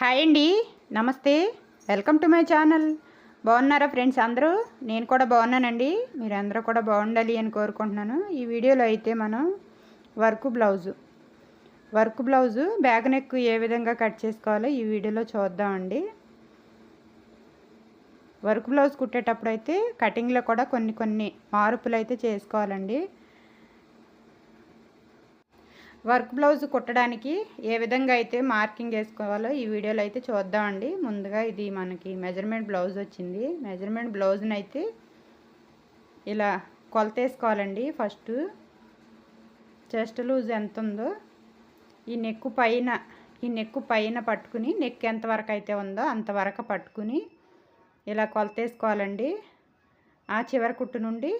Hi అండి. నమస్తే. Welcome to my channel. బాగున్నారా ఫ్రెండ్స్ అందరూ? నేను కూడా బాగున్నానండి. మీరు అందరూ కూడా బాగుండాలి అని కోరుకుంటున్నాను. ఈ వీడియోలో అయితే మనం work blouse. Work blouse back neck ఏ విధంగా కట్ చేసుకోవాలో ఈ వీడియోలో చూద్దామండి. వర్క్ బ్లౌజ్ కుట్టేటప్పుడు అయితే కటింగ్లో కూడా కొన్ని కొన్ని మార్పులు అయితే చేసుకోవాలండి. వర్క్ బ్లౌజ్ కుట్టడానికి ఏ విధంగా అయితే మార్కింగ్ వేసుకోవాలో ఈ వీడియోలో అయితే చూద్దామండి. ముందుగా ఇది మనకి మెజర్మెంట్ బ్లౌజ్ వచ్చింది. మెజర్మెంట్ బ్లౌజ్ని అయితే ఇలా కొలత వేసుకోవాలండి ఫస్ట్ చెస్ట్ లూజ్ ఎంత ఉందో ఈ నెక్కు పైన ఈ నెక్కు పైన పట్టుకుని నెక్ ఎంతవరకు అయితే ఉందో అంతవరకు పట్టుకుని ఇలా కొలత వేసుకోవాలండి ఆ చివరి కుట్టు నుండి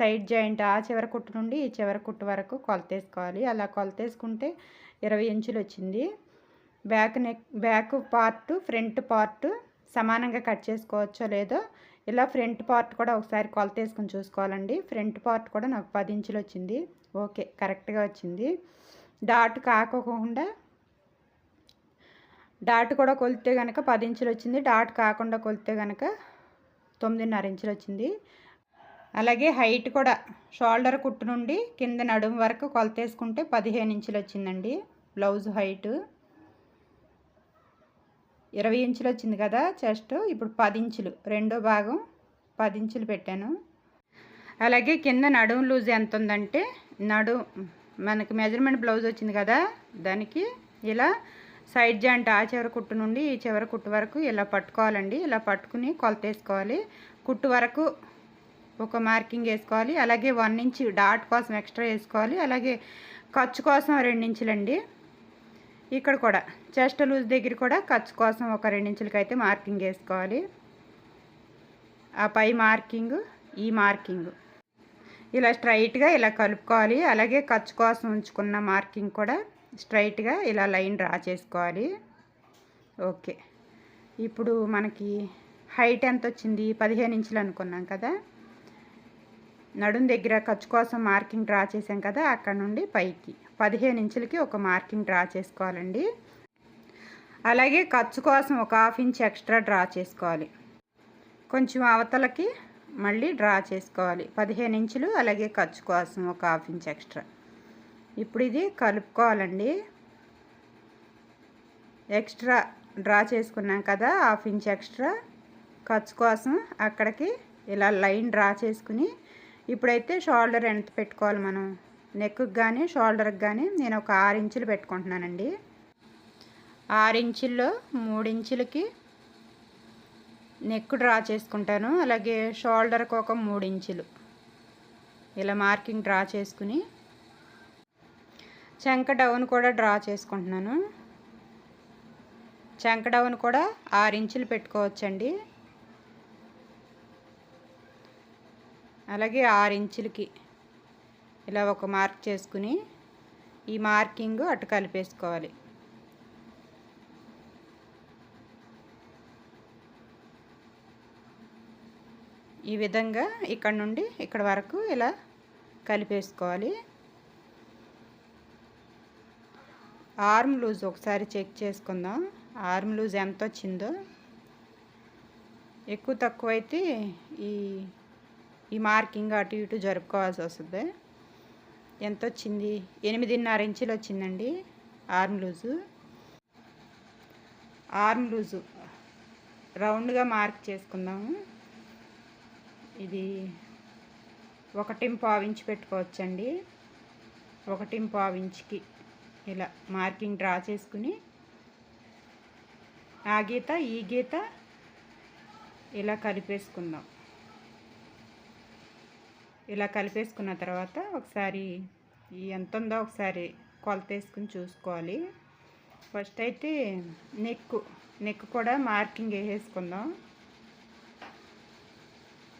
సైడ్ జాయింట్ ఆ చివరి కుట్టు నుండి ఈ చివరి కుట్టు వరకు కొలత వేసుకోవాలి అలా కొలత వేసుకుంటే ఇరవై ఇంచులు వచ్చింది. Back neck back part front part సమానంగా కట్ చేసుకోవచ్చో లేదో ఇలా ఫ్రంట్ పార్ట్ కూడా ఒకసారి కొలతేసుకుని చూసుకోవాలండి. ఫ్రంట్ పార్ట్ కూడా నాకు పది ఇంచులు వచ్చింది. ఓకే కరెక్ట్గా వచ్చింది. డాట్ కాకోకుండా డాట్ కూడా కొలితే కనుక పది ఇంచులు వచ్చింది. డాట్ కాకుండా కొలితే కనుక తొమ్మిదిన్నర ఇంచులు వచ్చింది. అలాగే హైట్ కూడా షోల్డర్ కుట్టు నుండి కింద నడుము వరకు కొలతేసుకుంటే పదిహేను ఇంచులు వచ్చిందండి బ్లౌజ్ హైట్. ఇరవై ఇంచులు వచ్చింది కదా చెస్ట్ ఇప్పుడు పది ఇంచులు. రెండో భాగం పది ఇంచులు పెట్టాను. అలాగే కింద నడుము లూజ్ ఎంత ఉందంటే నడు మనకి మెజర్మెంట్ బ్లౌజ్ వచ్చింది కదా దానికి ఇలా సైడ్ జాయింట్ ఆ చివరి కుట్టు నుండి ఈ చివరి కుట్టు వరకు ఇలా పట్టుకోవాలండి. ఇలా పట్టుకుని కొలత వేసుకోవాలి. కుట్టు వరకు ఒక మార్కింగ్ వేసుకోవాలి. అలాగే వన్ ఇంచ్ డాట్ కోసం ఎక్స్ట్రా వేసుకోవాలి. అలాగే ఖర్చు కోసం రెండు ఇంచులండి. ఇక్కడ కూడా చెస్ట్ లూజ్ దగ్గర కూడా ఖర్చు కోసం ఒక రెండించులకి అయితే మార్కింగ్ వేసుకోవాలి. ఆ పై మార్కింగ్ ఈ మార్కింగ్. ఇలా స్ట్రైట్గా ఇలా కలుపుకోవాలి. అలాగే ఖర్చు కోసం ఉంచుకున్న మార్కింగ్ కూడా స్ట్రైట్గా ఇలా లైన్ డ్రా చేసుకోవాలి. ఓకే. ఇప్పుడు మనకి హైట్ ఎంత వచ్చింది? పదిహేను ఇంచులు అనుకున్నాం కదా. నడుం దగ్గర ఖర్చు కోసం మార్కింగ్ డ్రా చేసాం కదా అక్కడ నుండి పైకి. పదిహేను ఇంచులకి ఒక మార్కింగ్ డ్రా చేసుకోవాలండి. అలాగే ఖర్చు కోసం ఒక హాఫ్ ఇంచ్ ఎక్స్ట్రా డ్రా చేసుకోవాలి. కొంచెం అవతలకి మళ్ళీ డ్రా చేసుకోవాలి. పదిహేను ఇంచులు అలాగే ఖర్చు కోసం ఒక హాఫ్ ఇంచ్ ఎక్స్ట్రా. ఇప్పుడు ఇది కలుపుకోవాలండి. ఎక్స్ట్రా డ్రా చేసుకున్నాం కదా హాఫ్ ఇంచ్ ఎక్స్ట్రా. ఖర్చు కోసం అక్కడికి ఇలా లైన్ డ్రా చేసుకుని ఇప్పుడైతే షోల్డర్ ఎంత పెట్టుకోవాలి మనం? నెక్కి కానీ షోల్డర్కి కానీ నేను ఒక ఆరు ఇంచులు పెట్టుకుంటున్నానండి. ఆరు ఇంచుల్లో మూడు ఇంచులకి నెక్ డ్రా చేసుకుంటాను. అలాగే షోల్డర్కి ఒక మూడు ఇంచులు. ఇలా మార్కింగ్ డ్రా చేసుకుని చెంక డౌన్ కూడా డ్రా చేసుకుంటున్నాను. చెంక డౌన్ కూడా ఆరు ఇంచులు పెట్టుకోవచ్చండి. అలాగే ఆరు ఇంచులకి ఇలా ఒక మార్క్ చేసుకుని ఈ మార్కింగ్ అటు కలిపేసుకోవాలి. ఈ విధంగా ఇక్కడ నుండి ఇక్కడ వరకు ఇలా కలిపేసుకోవాలి. ఆర్మ్ లూజ్ ఒకసారి చెక్ చేసుకుందాం. ఆర్మ్ లూజ్ ఎంత వచ్చిందో. ఎక్కువ తక్కువ అయితే ఈ ఈ మార్కింగ్ అటు ఇటు జరుపుకోవాల్సి వస్తుంది. ఎంత వచ్చింది? ఎనిమిదిన్నర ఇంచులు వచ్చిందండి ఆర్మ్ లూజు. ఆర్మ్ లూజు రౌండ్గా మార్క్ చేసుకుందాము ఇది ఒకటి పావించి పెట్టుకోవచ్చండి. ఒకటి పావించికి ఇలా మార్కింగ్ డ్రా చేసుకుని ఆ గీత ఈ గీత ఇలా కలిపేసుకుందాం. ఇలా కలిపేసుకున్న తర్వాత ఒకసారి ఎంత ఉందో ఒకసారి కొలత వేసుకుని చూసుకోవాలి. ఫస్ట్ అయితే నెక్ నెక్ కూడా మార్కింగ్ వేసేసుకుందాం.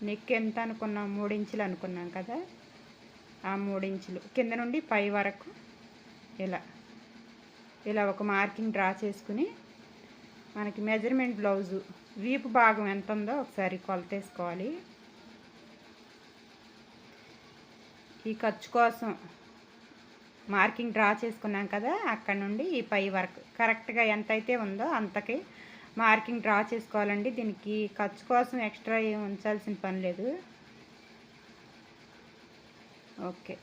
నెక్ ఎంత అనుకున్నాం? మూడు ఇంచులు అనుకున్నాం కదా? ఆ మూడు ఇంచులు కింద నుండి పై వరకు ఇలా ఇలా ఒక మార్కింగ్ డ్రా చేసుకుని మనకి మెజర్మెంట్ బ్లౌజు వీపు భాగం ఎంత ఉందో ఒకసారి కొలత వేసుకోవాలి. ఈ ఖర్చు కోసం మార్కింగ్ డ్రా చేసుకున్నాం కదా అక్కడ నుండి ఈ పై వరకు. కరెక్ట్గా ఎంత అయితే ఉందో అంతకి మార్కింగ్ డ్రా చేసుకోవాలండి. దీనికి ఖర్చు కోసం ఎక్స్ట్రా ఏం ఉంచాల్సిన పని లేదు. ఓకే.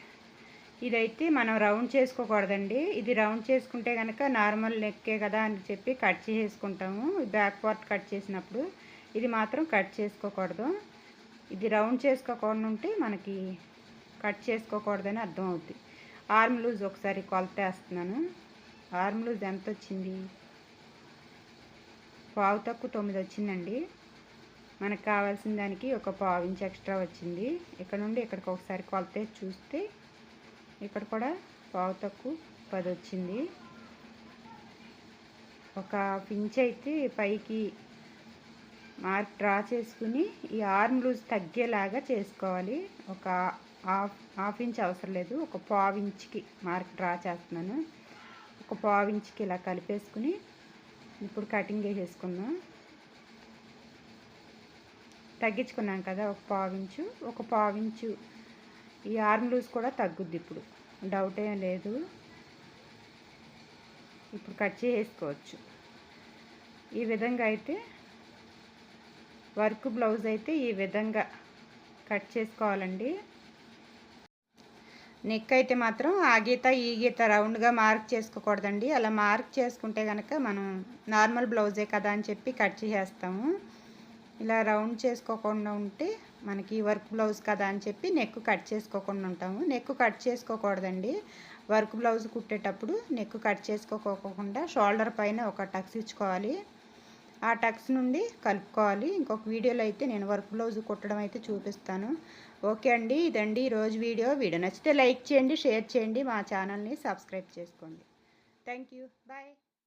ఇదైతే మనం రౌండ్ చేసుకోకూడదండి. ఇది రౌండ్ చేసుకుంటే కనుక నార్మల్ నెక్కే కదా అని చెప్పి కట్ చేసుకుంటాము బ్యాక్ పార్ట్ కట్ చేసినప్పుడు ఇది మాత్రం కట్ చేసుకోకూడదు. ఇది రౌండ్ చేసుకోకుండా ఉంటే మనకి కట్ చేసుకోకూడదని అర్థం అవుతుంది ఆర్మ్ లూజ్ ఒకసారి కొలతేస్తున్నాను. ఆర్మ్ లూజ్ ఎంత వచ్చింది? పావు తక్కువ తొమ్మిది వచ్చిందండి. మనకు కావాల్సిన దానికి ఒక పావు ఇంచ్ ఎక్స్ట్రా వచ్చింది. ఇక్కడ నుండి ఇక్కడికి ఒకసారి కొలతే చూస్తే ఇక్కడ కూడా పావు తక్కువ పది వచ్చింది. ఒక పించ్ అయితే పైకి మార్క్ డ్రా చేసుకుని ఈ ఆర్మ్ లూజ్ తగ్గేలాగా చేసుకోవాలి. ఒక హాఫ్ హాఫ్ ఇంచ్ అవసరం లేదు. ఒక పావు ఇంచ్కి మార్క్ డ్రా చేస్తున్నాను. ఒక పావు ఇంచ్కి ఇలా కలిపేసుకుని ఇప్పుడు కటింగ్ వేసేసుకుందాం తగ్గించుకున్నాం కదా ఒక పావు ఇంచు. ఒక పావు ఇంచు ఈ ఆర్మ్ లూజ్ కూడా తగ్గుద్ది ఇప్పుడు. డౌట్ ఏం లేదు. ఇప్పుడు కట్ చేసుకోవచ్చు ఈ విధంగా అయితే వర్క్ బ్లౌజ్ అయితే ఈ విధంగా కట్ చేసుకోవాలండి. నెక్ అయితే మాత్రం ఆ గీత ఈ గీత రౌండ్గా మార్క్ చేసుకోకూడదండి. అలా మార్క్ చేసుకుంటే కనుక మనం నార్మల్ బ్లౌజే కదా అని చెప్పి కట్ చేసేస్తాము. ఇలా రౌండ్ చేసుకోకుండా ఉంటే మనకి వర్క్ బ్లౌజ్ కదా అని చెప్పి నెక్ కట్ చేసుకోకుండా ఉంటాము. నెక్ కట్ చేసుకోకూడదండి. వర్క్ బ్లౌజ్ కుట్టేటప్పుడు నెక్ కట్ చేసుకోకోకుండా షోల్డర్ పైన ఒక టక్స్ ఇచ్చుకోవాలి. ఆ టక్స్ నుండి కలుపుకోవాలి. ఇంకొక వీడియోలో అయితే నేను వర్క్ బ్లౌజ్ కుట్టడం అయితే చూపిస్తాను. ఓకే అండి ఇదండి ఈరోజు వీడియో. వీడియో నచ్చితే లైక్ చేయండి షేర్ చేయండి. మా ఛానల్ని సబ్స్క్రైబ్ చేసుకోండి. Thank you. బాయ్.